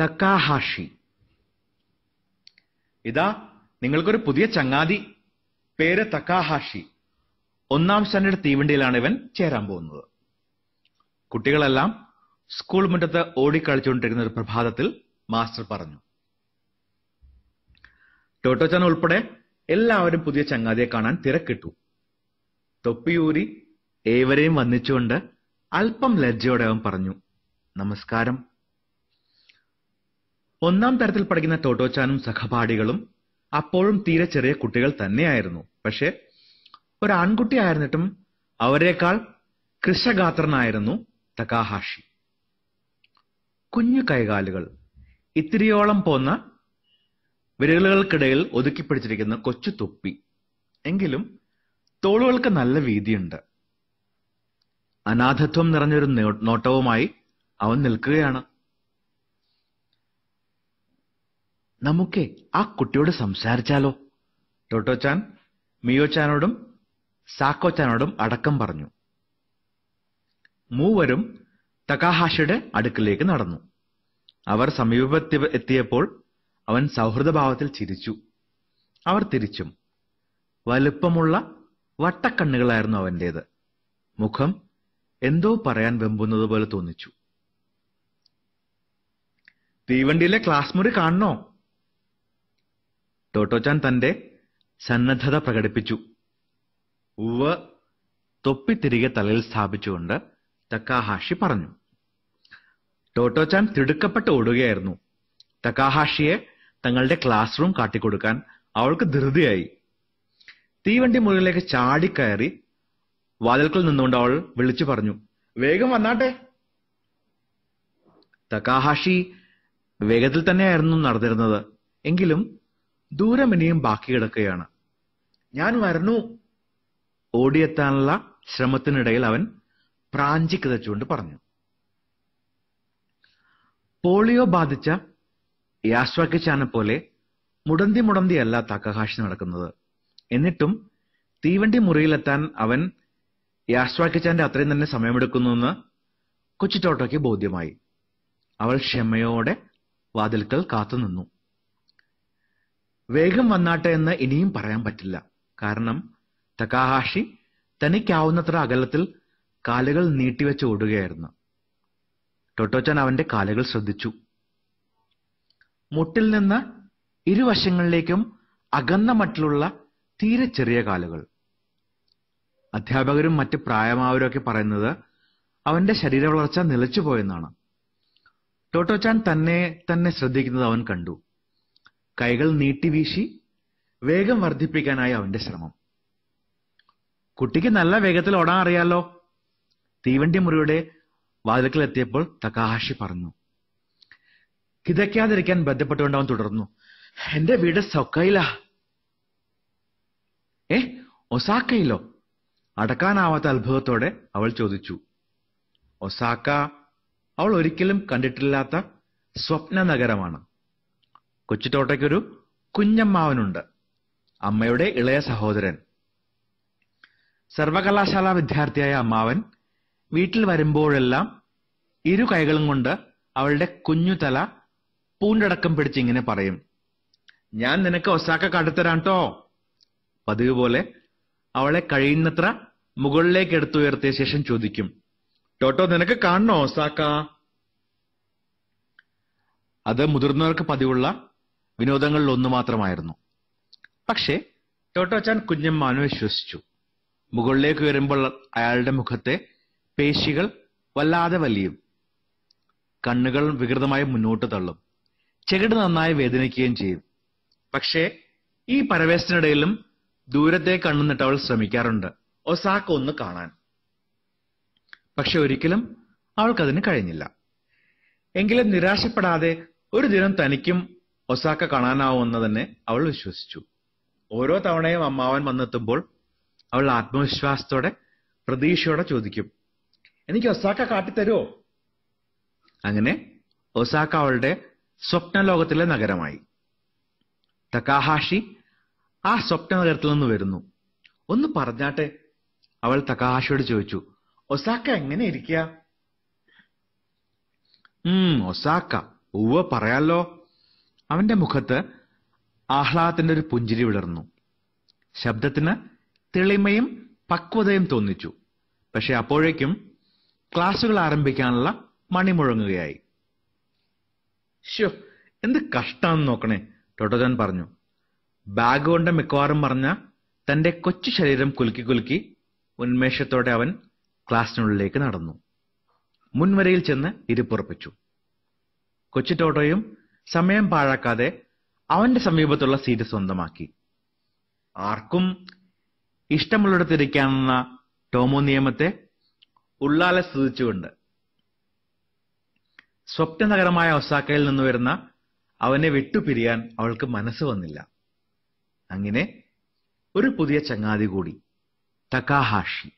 തക്കാഹാഷി. ഇതാ നിങ്ങൾക്കൊരു പുതിയ ചങ്ങാതി. പേര് തക്കാഹാഷി. ഒന്നാം സ്റ്റാൻഡേർഡ് തീവണ്ടിയിലാണ് ഇവൻ ചേരാൻ പോകുന്നത്. കുട്ടികളെല്ലാം സ്കൂൾ മുറ്റത്ത് ഓടിക്കളിച്ചുകൊണ്ടിരിക്കുന്ന ഒരു പ്രഭാതത്തിൽ മാസ്റ്റർ പറഞ്ഞു ടോട്ടോച്ചാൻ ഉൾപ്പെടെ എല്ലാവരും പുതിയ ചങ്ങാതിയെ കാണാൻ തിരക്കിട്ടു. തൊപ്പിയൂരി ഏവരെയും വന്നിച്ചുകൊണ്ട് അല്പം ലജ്ജയോടെ അവൻ പറഞ്ഞു നമസ്കാരം. ഒന്നാം തരത്തിൽ പഠിക്കുന്ന ടോട്ടോച്ചാനും സഹപാഠികളും അപ്പോഴും തീരെ ചെറിയ കുട്ടികൾ തന്നെയായിരുന്നു. പക്ഷെ ഒരു ആൺകുട്ടിയായിരുന്നിട്ടും അവരെക്കാൾ കൃഷഗാത്രനായിരുന്നു തകാഹാഷി. കുഞ്ഞു കൈകാലുകൾ ഇത്തിരിയോളം പോന്ന വിരലുകൾക്കിടയിൽ ഒതുക്കിപ്പിടിച്ചിരിക്കുന്ന കൊച്ചു തൊപ്പി. എങ്കിലും തോളുകൾക്ക് നല്ല വീതിയുണ്ട്. അനാഥത്വം നിറഞ്ഞൊരു നോട്ടവുമായി അവൻ നിൽക്കുകയാണ്. നമുക്ക് ആ കുട്ടിയോട് സംസാരിച്ചാലോ? ടോട്ടോച്ചാൻ മിയോച്ചാനോടും സാക്കോച്ചാനോടും അടക്കം പറഞ്ഞു. മൂവരും തകാഹാഷിയുടെ അടുക്കിലേക്ക് നടന്നു. അവർ സമീപത്തി എത്തിയപ്പോൾ അവൻ സൗഹൃദഭാവത്തിൽ ചിരിച്ചു. അവർ തിരിച്ചും. വലുപ്പമുള്ള വട്ടക്കണ്ണുകളായിരുന്നു അവന്റേത്. മുഖം എന്തോ പറയാൻ വെമ്പുന്നത് പോലെ തോന്നിച്ചു. തീവണ്ടിയിലെ ക്ലാസ് മുറി കാണണോ? ടോട്ടോച്ചാൻ തന്റെ സന്നദ്ധത പ്രകടിപ്പിച്ചു. ഉവ്വ് തൊപ്പി തിരികെ തലയിൽ സ്ഥാപിച്ചുകൊണ്ട് തക്കാഹാഷി പറഞ്ഞു. ടോട്ടോച്ചാൻ തിടുക്കപ്പെട്ട് ഓടുകയായിരുന്നു. തക്കാഹാഷിയെ തങ്ങളുടെ ക്ലാസ് റൂം കാട്ടിക്കൊടുക്കാൻ അവൾക്ക് ധൃതിയായി. തീവണ്ടി മുറിയിലേക്ക് ചാടിക്കയറി വാതിൽക്കൽ നിന്നുകൊണ്ട് അവൾ വിളിച്ചു പറഞ്ഞു വേഗം വന്നാട്ടെ. തക്കാഹാഷി വേഗത്തിൽ തന്നെയായിരുന്നു നടന്നിരുന്നത്. എങ്കിലും ദൂരം ഇനിയും ബാക്കി കിടക്കുകയാണ് ഞാൻ വരണു ഓടിയെത്താനുള്ള ശ്രമത്തിനിടയിൽ അവൻ പ്രാഞ്ചി കിതച്ചുകൊണ്ട് പറഞ്ഞു. പോളിയോ ബാധിച്ച യാശ്വാക്കിച്ചാനെ പോലെ മുടന്തി മുടന്തിയല്ല തക്കഹാഷി നടക്കുന്നത്. എന്നിട്ടും തീവണ്ടി മുറിയിലെത്താൻ അവൻ യാശ്വാക്കിച്ചാന്റെ അത്രയും തന്നെ സമയമെടുക്കുന്നുവെന്ന് കൊച്ചിട്ടോട്ടോയ്ക്ക് ബോധ്യമായി. അവൾ ക്ഷമയോടെ വാതിൽക്കൽ കാത്തുനിന്നു. വേഗം വന്നാട്ടെ എന്ന് ഇനിയും പറയാൻ പറ്റില്ല. കാരണം തകാഹാഷി തനിക്കാവുന്നത്ര അകലത്തിൽ കാലുകൾ നീട്ടിവെച്ച് ഓടുകയായിരുന്നു. ടൊട്ടോച്ചൻ അവന്റെ കാലുകൾ ശ്രദ്ധിച്ചു. മുട്ടിൽ നിന്ന് ഇരുവശങ്ങളിലേക്കും അകന്ന മട്ടിലുള്ള തീരെ ചെറിയ കാലുകൾ. അധ്യാപകരും മറ്റ് പ്രായമായവരും ഒക്കെ പറയുന്നത് അവന്റെ ശരീര വളർച്ച നിലച്ചുപോയെന്നാണ്. ടോട്ടോച്ചാൻ തന്നെ തന്നെ ശ്രദ്ധിക്കുന്നത് അവൻ കണ്ടു. കൈകൾ നീട്ടിവീശി വേഗം വർദ്ധിപ്പിക്കാനായി അവന്റെ ശ്രമം. കുട്ടിക്ക് നല്ല വേഗത്തിൽ ഓടാൻ അറിയാലോ? തീവണ്ടി മുറിയുടെ വാതിൽക്കൽ എത്തിയപ്പോൾ തകാഹാഷി പറഞ്ഞു. കിതയ്ക്കാതിരിക്കാൻ ബന്ധപ്പെട്ടുകൊണ്ട് അവൻ തുടർന്നു. എന്റെ വീട് സൊക്കയിലാ. ഏ ഒസാക്കയിലോ? അടക്കാനാവാത്ത അത്ഭുതത്തോടെ അവൾ ചോദിച്ചു. ഒസാക്ക അവൾ ഒരിക്കലും കണ്ടിട്ടില്ലാത്ത സ്വപ്ന നഗരമാണ് കൊച്ചുതോട്ടയ്ക്കൊരു കുഞ്ഞമ്മാവനുണ്ട്. അമ്മയുടെ ഇളയ സഹോദരൻ. സർവകലാശാല വിദ്യാർത്ഥിയായ അമ്മാവൻ വീട്ടിൽ വരുമ്പോഴെല്ലാം ഇരു കൈകളും കൊണ്ട് അവളുടെ കുഞ്ഞു തല പൂണ്ടടക്കം പിടിച്ച് ഇങ്ങനെ പറയും. ഞാൻ നിനക്ക് ഒസാക്ക കാട്ടിത്തരാം കേട്ടോ പതിവ് പോലെ അവളെ കഴിയുന്നത്ര മുകളിലേക്ക് എടുത്തുയർത്തിയ ശേഷം ചോദിക്കും. ടോട്ടോ നിനക്ക് കാണണോ ഒസാക്ക? അത് മുതിർന്നവർക്ക് പതിവുള്ള വിനോദങ്ങളിൽ ഒന്ന് മാത്രമായിരുന്നു. പക്ഷേ ടോട്ടോച്ചാൻ കുഞ്ഞമ്മാനെ വിശ്വസിച്ചു. മുകളിലേക്ക് വരുമ്പോൾ അയാളുടെ മുഖത്തെ പേശികൾ വല്ലാതെ വലിയും. കണ്ണുകൾ വികൃതമായി മുന്നോട്ട് തള്ളും. ചെകിട് നന്നായി വേദനിക്കുകയും ചെയ്യും. പക്ഷേ ഈ പരവേശത്തിനിടയിലും ദൂരത്തെ കണ്ണുന്നിട്ട് അവൾ ശ്രമിക്കാറുണ്ട്. ഒസാക്ക ഒന്ന് കാണാൻ. പക്ഷെ ഒരിക്കലും അവൾക്കതിന് കഴിഞ്ഞില്ല. എങ്കിലും നിരാശപ്പെടാതെ ഒരു ദിനം തനിക്കും ഒസാക്ക കാണാനാവുമെന്ന് തന്നെ അവൾ വിശ്വസിച്ചു. ഓരോ തവണയും അമ്മാവൻ വന്നെത്തുമ്പോൾ അവൾ ആത്മവിശ്വാസത്തോടെ പ്രതീക്ഷയോടെ ചോദിക്കും എനിക്ക് ഒസാക്ക കാട്ടിത്തരുമോ അങ്ങനെ ഒസാക്ക അവളുടെ സ്വപ്നലോകത്തിലെ നഗരമായി. തക്കാഹാഷി ആ സ്വപ്ന നഗരത്തിൽ നിന്ന് വരുന്നു. ഒന്ന് പറഞ്ഞാട്ടെ അവൾ തക്കാഹാഷിയോട് ചോദിച്ചു ഒസാക്ക എങ്ങനെ ഇരിക്കുക ഒസാക്ക. ഉവ്വ പറയാലോ. അവന്റെ മുഖത്ത് ആഹ്ലാദത്തിന്റെ ഒരു പുഞ്ചിരി വിടർന്നു ശബ്ദത്തിന് തെളിമയും പക്വതയും തോന്നിച്ചു. പക്ഷെ അപ്പോഴേക്കും ക്ലാസ്സുകൾ ആരംഭിക്കാനുള്ള മണി മുഴങ്ങുകയായി. എന്ത് കഷ്ടാന്ന് നോക്കണേ ടോട്ടോജാൻ പറഞ്ഞു. ബാഗ് കൊണ്ട് മിക്കവാറും പറഞ്ഞ തന്റെ കൊച്ചു ശരീരം കുലുക്കി കുലുക്കി ഉന്മേഷത്തോടെ അവൻ ക്ലാസ്സിനുള്ളിലേക്ക് നടന്നു. മുൻവരയിൽ ചെന്ന് ഇരിപ്പുറപ്പിച്ചു. കൊച്ചു ടോട്ടോയും സമയം പാഴാക്കാതെ അവന്റെ സമീപത്തുള്ള സീറ്റ് സ്വന്തമാക്കി. ആർക്കും ഇഷ്ടമുള്ളിടത്തിരിക്കാമെന്ന ടോമോ നിയമത്തെ ഉള്ളാലെ സ്തുതിച്ചുകൊണ്ട് സ്വപ്നനഗരമായ ഒസാക്കയിൽ നിന്ന് വരുന്ന അവനെ വിട്ടുപിരിയാൻ അവൾക്ക് മനസ്സ് വന്നില്ല. അങ്ങനെ ഒരു പുതിയ ചങ്ങാതി കൂടി തക്കാഹാഷി